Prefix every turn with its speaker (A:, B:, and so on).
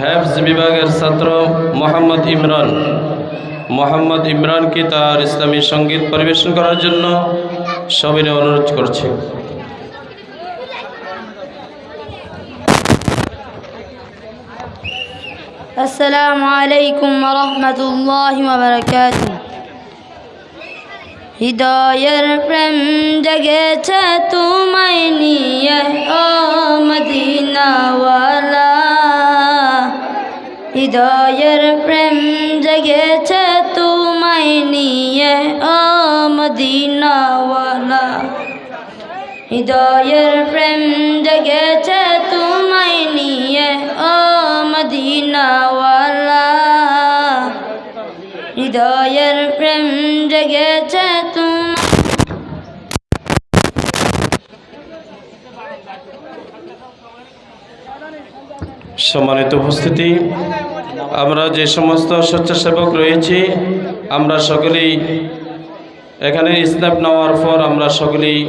A: হ্যাফজ বিভাগের ছাত্র মোহাম্মদ ইমরান মোহাম্মদ ইমরানকে তার ইসলামী সঙ্গীত পরিবেশন করার জন্য সবিনয় অনুরোধ করছি
B: السلام عليكم ورحمة الله وبركاته হৃদয়ের প্রেম জগেছে তোমায় হৃদয়ের প্রেম জগেছে তোমায় নিয়ে, ও মদিনাওয়ালা। হৃদয়ের প্রেম জগেছে তোমায় নিয়ে, ও মদিনাওয়ালা। হৃদয়ের প্রেম জগেছে তুমি
A: সম্মানিত উপস্থিতি। আমরা যে সমস্ত স্বেচ্ছাসেবক রয়েছি আমরা সকলেই এখানে স্ন্যাপ নেওয়ার পর আমরা সকলেই